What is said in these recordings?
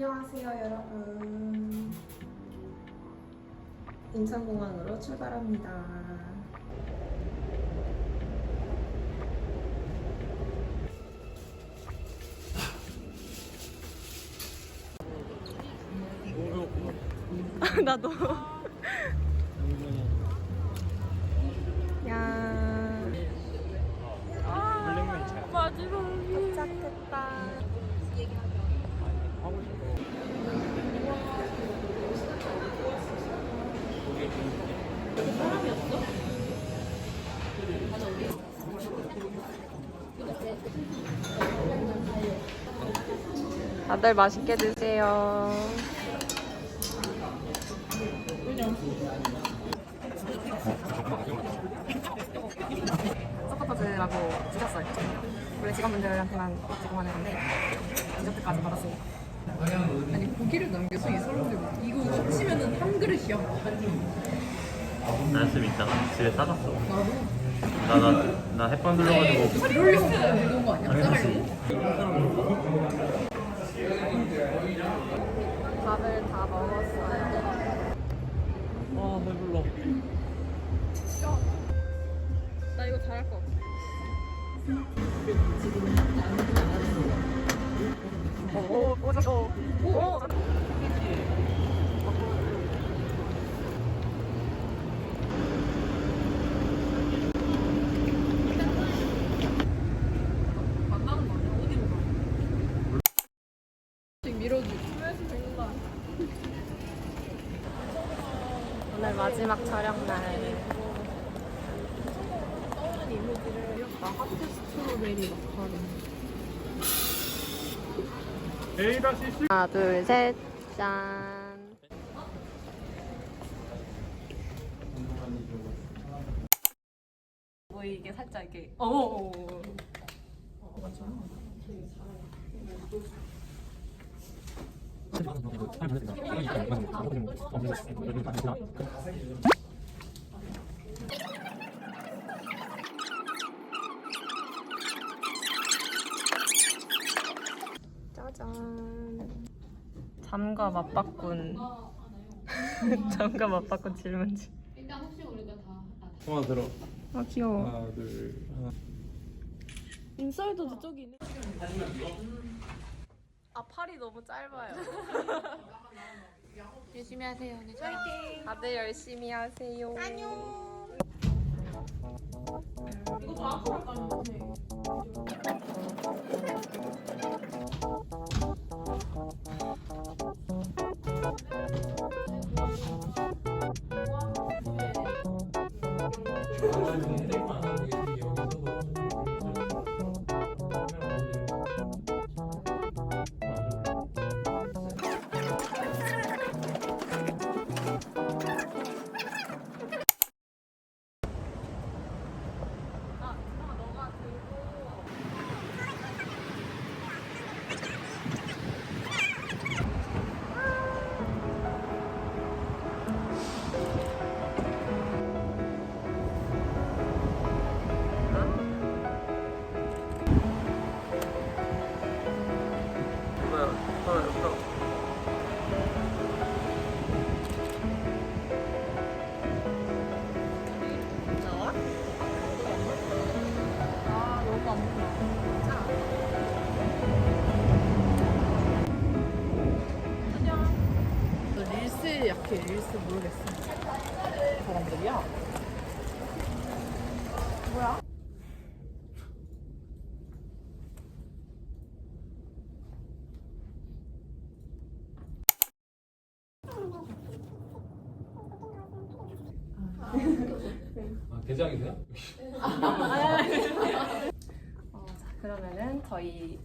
안녕하세요 여러분. 인천공항으로 출발합니다. 나도 야 마지막이 도착했다 다들 맛있게 드세요. 서커터즈라고 주셨어요. 원래 직원분들한테만 제공하는 건데 디저트까지 받았습니다. 아니 고기를 남겨서 이 사람들 이거 합치면은 한 그릇이야. 나였으면 있잖아. 집에 싸갔어. 나도 나, 나, 나 햇반 둘러가지고. 이러려고 들어온 거 아니야? 당연하지. 싸가려고? 밥을 다 먹었어요. 아, 배불러. 나 이거 잘할 것 같아. 오, 오, 저, 오, 오. 만나는 거 아니야? 어디로 가? 지금 밀어주고. 오늘 마지막 촬영 날. 하나, 둘, 셋, 짠. 보이게 살짝 이렇게. 오, 오, 오. 짜잔. 잠과 맞바꾼. 잠과 맞바꾼 질문지. 하나 들어. 아, 귀여워. 하나, 둘, 하나. 인사이드 저쪽이 있네. 아, 팔이 너무 짧아요. 열심히 하세요. 네, 화이팅. 다들 열심히 하세요. 안녕. 하나, 릴스 약해. 릴스 모르겠어. 사람들이야. 아, 대장이세요? 어, 자, 그러면은 저희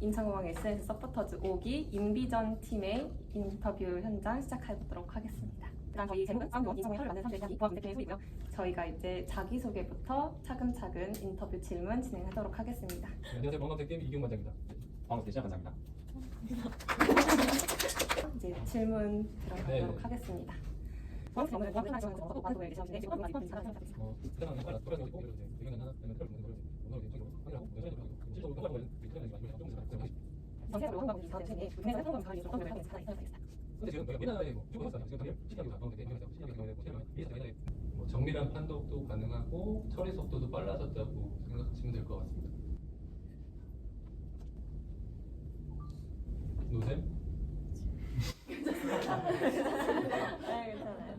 인천공항 SNS 서포터즈 5기 인비전 팀의 인터뷰 현장 시작해보도록 하겠습니다. 일단 저희 제목은 사운드 인천공항 혀를 만든 사람들에 대한 소이고요. 저희가 이제 자기소개부터 차근차근 인터뷰 질문 진행하도록 하겠습니다. 안녕하세요. 반갑습니다. 게임 이경 관장입니다. 반갑습니다. 시작 관장입니다. 이제 질문 들어가도록 네. 하겠습니다. 번째 질문은 보안 편한 지원에서 어떤 보안을 계시는지 지금 어떤 보안 잘하는 사람들 어, 대장은 빨리 돌아가서 꼭 이러세요. 의견은 하나, 아니면 트러블 있는 거를 오늘 굉장히 확인하고 내셔야 되고 실제로 이거 하고 있는 그 트러블이 아니면 어떤 문제가 있을지 전체적으로 한국 이사 대신에 국내에서 한국 가을 예술 공연을 하게 되는 사람이 근데 지금 내가 옛날에 뭐 주고 했어요. 지금 당일 시간이 가까운데 내년에 시간이 가까운데 시간이 이해서 옛날에 뭐 정밀한 판독도 가능하고 처리 속도도 빨라졌다고 생각하시면 될 것 같습니다. 노잼? 네, 괜찮아요.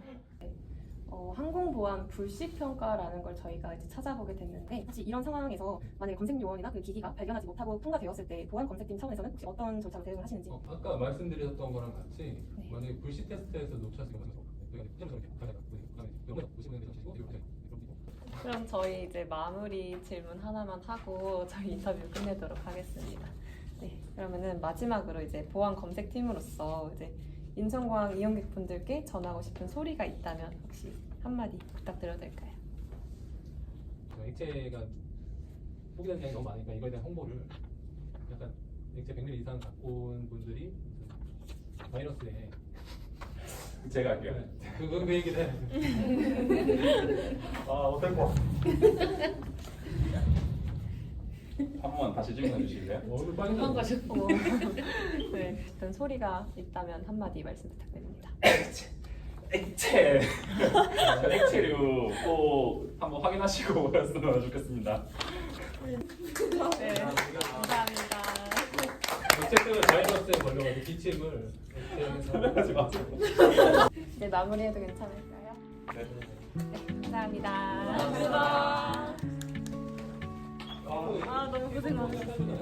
어, 항공보안 불식 평가라는 걸 저희가 이제 찾아보게 됐는데 사실 이런 상황에서 만약에 검색 요원이나 그 기기가 발견하지 못하고 통과되었을 때 보안 검색팀 차원에서는 혹시 어떤 절차로 대응을 하시는지 어, 아까 말씀드렸던 거랑 같이 네. 만약에 불시 테스트에서 놓쳤을 보시면 되는 시고 이렇게 그럼 저희 이제 마무리 질문 하나만 하고 저희 인터뷰 끝내도록 하겠습니다. 네, 그러면은 마지막으로 이제 보안 검색팀으로서 이제 인천공항 이용객 분들께 전하고 싶은 소리가 있다면 혹시 한마디 부탁드려도 될까요? 그 액체가 포기된 양이 너무 많으니까 이거에 대한 홍보를 약간 액체 100ml 이상 갖고 온 분들이 그 바이러스에 제가 할게요. 그, 그, 그 얘기를 해. 아, 어떨 거? 한 번만 다시 질문해 주실래요? 얼굴 빨개졌어. 어, 네, 어떤 소리가 있다면 한마디 말씀 부탁드립니다. 액체! 액체류 꼭 한번 확인하시고 오셨으면 좋겠습니다. 네, 감사합니다. 어쨌든 바이러스에 걸려가지고 기침을 액체에서 하지 마세요. 이제 마무리해도 괜찮을까요? 네. 감사합니다. 감사합니다. 아, 아 너무 고생 많으셨어요.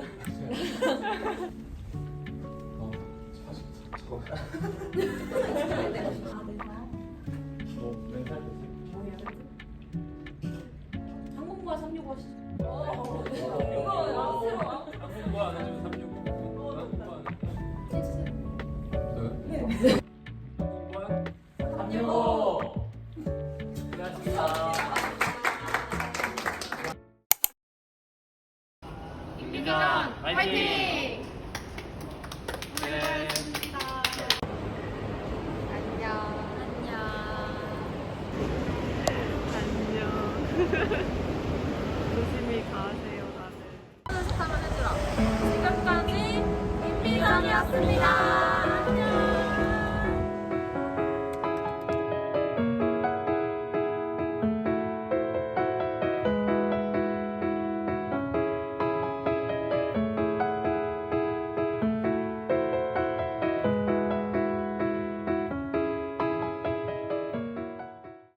어, 저, 뭐, 조심히 가세요 다들. 지금까지 임비전이었습니다.